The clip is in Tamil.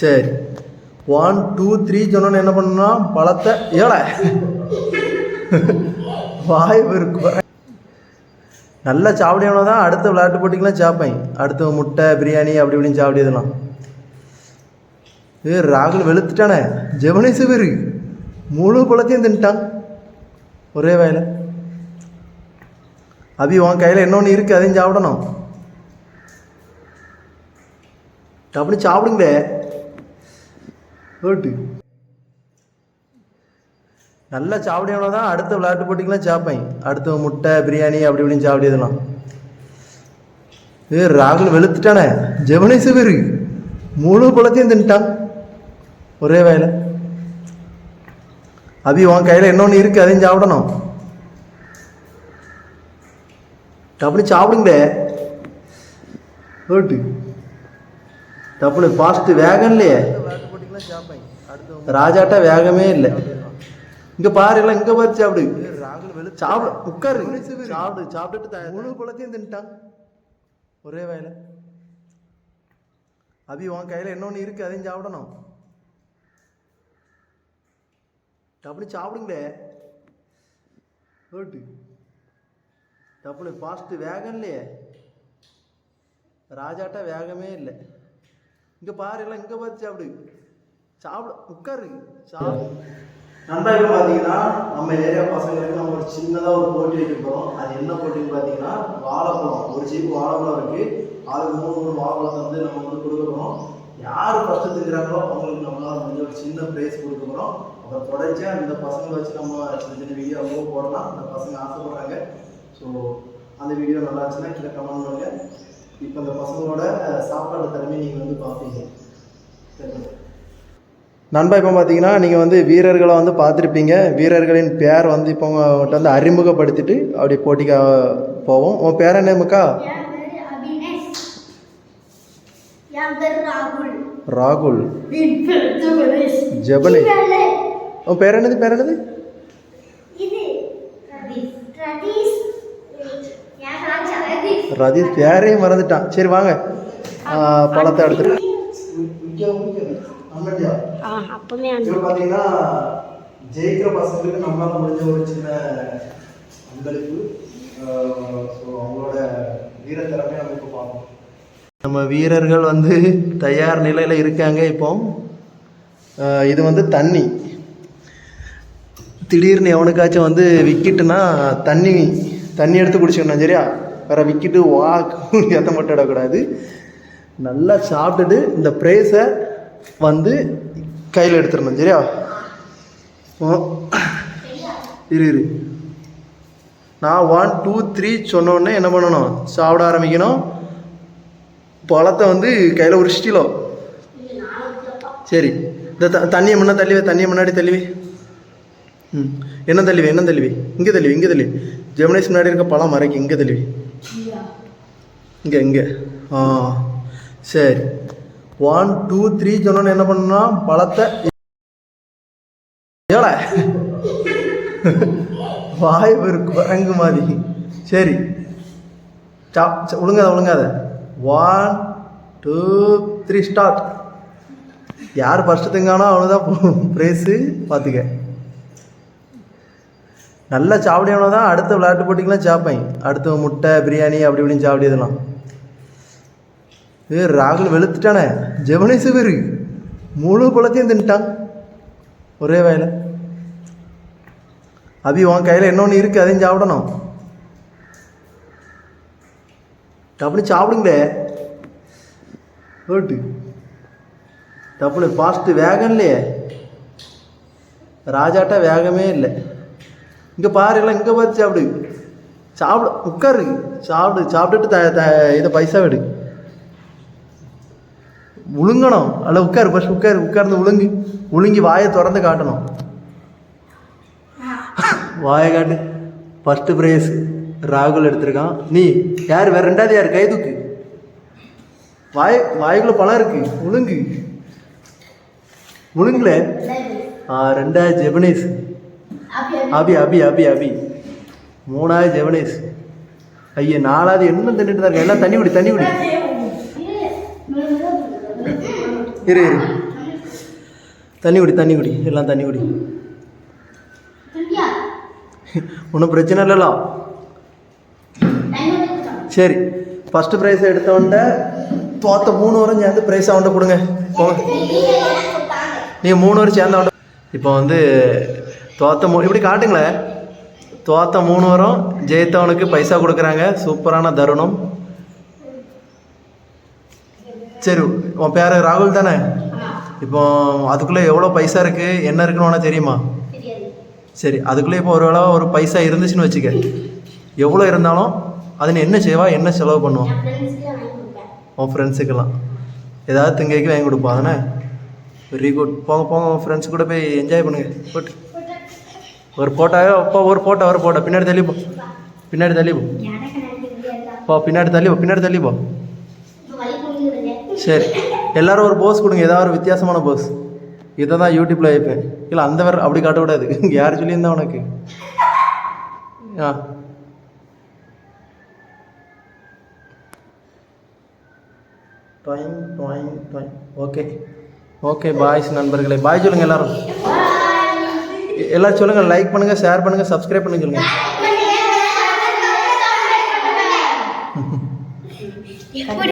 சரி. ஒன் டூ த்ரீ சொன்னோன்னு என்ன பண்ணா பழத்தை ஏழை. வாய் இருக்கும் நல்லா சாப்பிடியவன தான் அடுத்த விளையாட்டு போட்டிக்கெலாம் சாப்பேன் அடுத்த முட்டை பிரியாணி அப்படி இப்படின்னு சாப்பிடியதெல்லாம். ஏ ராகுல் வெளுத்துட்டானே. ஜெவனேசு பேரு முழு பழத்தையும் தின்ட்டான். ஒரே வயல. அபி உன் கையில் இன்னொன்று இருக்குது அதையும் சாப்பிடணும். அப்படி சாப்பிடுங்களே. ஓட்டு நல்லா சாப்பிடியவன தான். அடுத்த விளையாட்டு போட்டிக்கெலாம் சாப்பேன். அடுத்த முட்டை பிரியாணி அப்படி இப்படின்னு சாப்பிடியதெல்லாம் ஏ ராகுல் வெளுத்துட்டானே. ஜெவனேசு பேரு முழு பழத்தையும் தின்ட்டான். ஒரே வேலை. அபி உன் கையில் இன்னொன்று இருக்குது அதையும் சாப்பிடணும். டப்புனு சாப்பிடுங்களே. ஓட்டு டப்புனு ஃபாஸ்ட்டு வேகம் இல்லையே ராஜாட்ட வேகமே இல்லை. இங்க பாரு எல்லாம் இங்க பார்த்து சாப்பிடு. சாப்பிடு உட்காரு. சாப்பிடு சாப்பிட்டுட்டு முழு பழத்தையும் தின்ட்டான். ஒரே வயல. அபி உன் கையில இன்னொன்று இருக்கு? அதையும் சாப்பிடணும். அப்படி சாப்பிடுங்களே. ஓட்டு டப்புனு ஃபாஸ்ட் வேகம் இல்லையே. ராஜாட்ட வேகமே இல்லை. இங்க பாரு எல்லாம் இங்க பார்த்து சாப்பிடு. சாப்பிட உட்காரு. சாப்பிடு நண்பா இப்போ பார்த்தீங்கன்னா நம்ம ஏரியா பசங்களுக்கு நம்ம ஒரு சின்னதாக ஒரு போட்டி வைக்க போகிறோம் அது என்ன போட்டின்னு பார்த்தீங்கன்னா வாழைப்பழம். ஒரு சீப்பு வாழைப்பழம் இருக்கு. ஆளுக்கு மூணு மூணு வாழைப்பழத்தை வந்து நம்ம வந்து கொடுக்க போகிறோம் யார் ஃபஸ்ட்டு திங்கிறாங்களோ அவங்களுக்கு நம்மளால முடிஞ்ச ஒரு சின்ன ப்ரைஸ் கொடுக்க போகிறோம் அப்புறம் தொடர்ச்சியாக இந்த பசங்களை வச்சு நம்ம சின்ன சின்ன வீடியோ அவ்வளோ போடலாம். அந்த பசங்க ஆசைப்படுறாங்க. ஸோ அந்த வீடியோ நல்லா இருந்துச்சுன்னா கீழே கமெண்ட் பண்ணுங்க. இப்போ அந்த பசங்களோட சாப்பாடு திறமையை நீங்கள் வந்து பார்ப்பீங்க. நண்பா இப்போ பார்த்தீங்கன்னா நீங்கள் வந்து வீரர்களை வந்து பார்த்துருப்பீங்க. வீரர்களின் பேர் வந்து இப்போ உங்கள்கிட்ட வந்து அறிமுகப்படுத்திட்டு அப்படி போட்டிக்கு போவோம். உன் பேர் என்னமுக்கா ராகுல். ராகுல் உன் பேர் என்னது பேர் என்னது? ரதீஷ். பேரையும் மறந்துட்டான். சரி வாங்க. பழத்தை எடுத்துட்டு ஆ அப்பமே இப்போ பார்த்தீங்கன்னா ஜெயிக்கிற பசங்களுக்கு நம்மளால முடிஞ்ச ஒரு சின்ன அன்பளிப்பு ஸோ அவங்களோட வீரத்திறமையை நம்ம இப்போ பார்ப்போம். நம்ம வீரர்கள் வந்து தயார் நிலையில் இருக்காங்க இப்போ. இது வந்து தண்ணி. திடீர்னு எவனுக்காச்சும் வந்து விக்கெட்டுனா தண்ணி தண்ணி எடுத்து குடிச்சிடணும் சரியா? வேற விக்கெட்டு வா எத்த மட்டும் இடக்கூடாது. நல்லா சாப்பிட்டுட்டு இந்த ப்ரைஸை வந்து கையில் எடுத்துடணும் சரியா. இரு இரு. நான் ஒன் டூ த்ரீ சொன்னோடனே என்ன பண்ணணும்? சாப்பிட ஆரம்பிக்கணும். பழத்தை வந்து கையில் உரிச்சிட்டிலோ சரி. இந்த த தண்ணியை முன்ன தள்ளிவே தண்ணியை முன்னாடி தள்ளிவே. ம். என்ன தள்ளிவே என்ன தள்ளிவே? இங்கே தள்ளிவே இங்கே தள்ளி ஜெமினேஷ் முன்னாடி இருக்க பழம் மறைக்கு இங்கே தள்ளிவே. இங்கே இங்கே. ஆ. சரி. ஒன் டூ த்ரீ சொன்னோன்னு என்ன பண்ணா பழத்தை ஏடா? வாய் ஒரு குரங்கு மாதிரி. சரி. சாப் ச- ஒழுங்காத ஒழுங்காத. ஒன் டூ த்ரீ ஸ்டார்ட் யார் ஃபஸ்ட்டு திங்கானோ அவ்வளோதான் ப்ரைஸு பார்த்துக்க. நல்லா சாப்பிடியவன தான் அடுத்த விளையாட்டு போட்டிக்கெலாம் சாப்பேன் அடுத்த முட்டை பிரியாணி அப்படி இப்படின்னு சாப்பிடியதெல்லாம். ஏ ராகுல் வெளுத்துட்டானே. ஜெவனேசு பேரு. முழு பழத்தையும் தின்ட்டான். ஒரே வயல அபி உன் கையில் இன்னொன்று இருக்குது அதையும் சாப்பிடணும். டப்புனு சாப்பிடுங்களே. ஓட்டு டப்புனு ஃபாஸ்ட்டு வேகம் இல்லையே. ராஜாட்ட வேகமே இல்லை. இங்கே பாரு எல்லாம் இங்கே பார்த்து சாப்பிடு. சாப்பிடு உட்காரு. சாப்பிடு சாப்பிட்டுட்டு த த இதை பைசா விடு உழுங்கணும் அல்ல உட்காரு ஃபஸ்ட் உட்காரு உட்கார்ந்து உழுங்கு உழுங்கி வாயை திறந்து காட்டணும் வாயை காட்டு ஃபஸ்ட்டு ப்ரைஸ் ராகுல் எடுத்திருக்கான் நீ யார் வேறு ரெண்டாவது யார் கைதுக்கு வாய் வாய்க்குள்ள பழம் இருக்கு உழுங்கு முழுங்கல ரெண்டாவது ஜெபனேஸ் அபி அபி அபி அபி மூணாவது ஜெவனேஷ் ஐயா நாலாவது என்ன தின்னுட்டு தான் எல்லாம் தண்ணி குடி தண்ணி குடி இரு இரு. தண்ணி குடி தண்ணி குடி எல்லாம் தண்ணி குடி. ஒன்றும் பிரச்சனை இல்லைல்ல சரி ஃபஸ்ட்டு ப்ரைஸ் எடுத்தவன்ட்ட தோத்த மூணு வரும் சேர்ந்து ப்ரைஸ் அவன்கிட்ட கொடுங்க. போங்க. நீங்கள் மூணு வரும் சேர்ந்தவன்ட்ட இப்போ வந்து தோத்த மூ இப்படி காட்டுங்களேன். தோத்த மூணு வரும் ஜெயித்தவனுக்கு பைசா கொடுக்குறாங்க. சூப்பரான தருணம். சரி உன் பேர் ராகுல் தானே? இப்போ அதுக்குள்ளே எவ்வளோ பைசா இருக்குது என்ன இருக்குன்னு உனக்கு தெரியுமா? சரி அதுக்குள்ளே இப்போ ஒரு வேளை ஒரு பைசா இருந்துச்சுன்னு வச்சுக்க. எவ்வளோ இருந்தாலும் அதை நீ என்ன செய்வா? என்ன செலவு கொடுப்பேன். உன் ஃப்ரெண்ட்ஸுக்கெல்லாம் ஏதாவது திங்கைக்கு வாங்கி கொடுப்பான் தானே? வெரி குட் போங்க போங்க உன் ஃப்ரெண்ட்ஸ் கூட போய் என்ஜாய் பண்ணுங்க. போட்டு. ஒரு போட்டோவே அப்பா ஒரு போட்டோ ஒரு போட்டோ. பின்னாடி தள்ளி போ. பின்னாடி தள்ளி போ. பின்னாடி தள்ளி போ பின்னாடி தள்ளி சரி. எல்லோரும் ஒரு போஸ் கொடுங்க. ஏதாவது ஒரு வித்தியாசமான போஸ் இதை தான் யூடியூப்பில் வைப்பேன் இல்லை அந்த வேறு அப்படி காட்டக்கூடாது யார் சொல்லியிருந்தா உனக்கு? ஆ. Trying trying trying okay okay boys நண்பர்களே. பாய் சொல்லுங்கள் எல்லோரும். எல்லோரும் சொல்லுங்கள் லைக் பண்ணுங்கள் ஷேர் பண்ணுங்கள் சப்ஸ்கிரைப் பண்ணுங்க சொல்லுங்கள்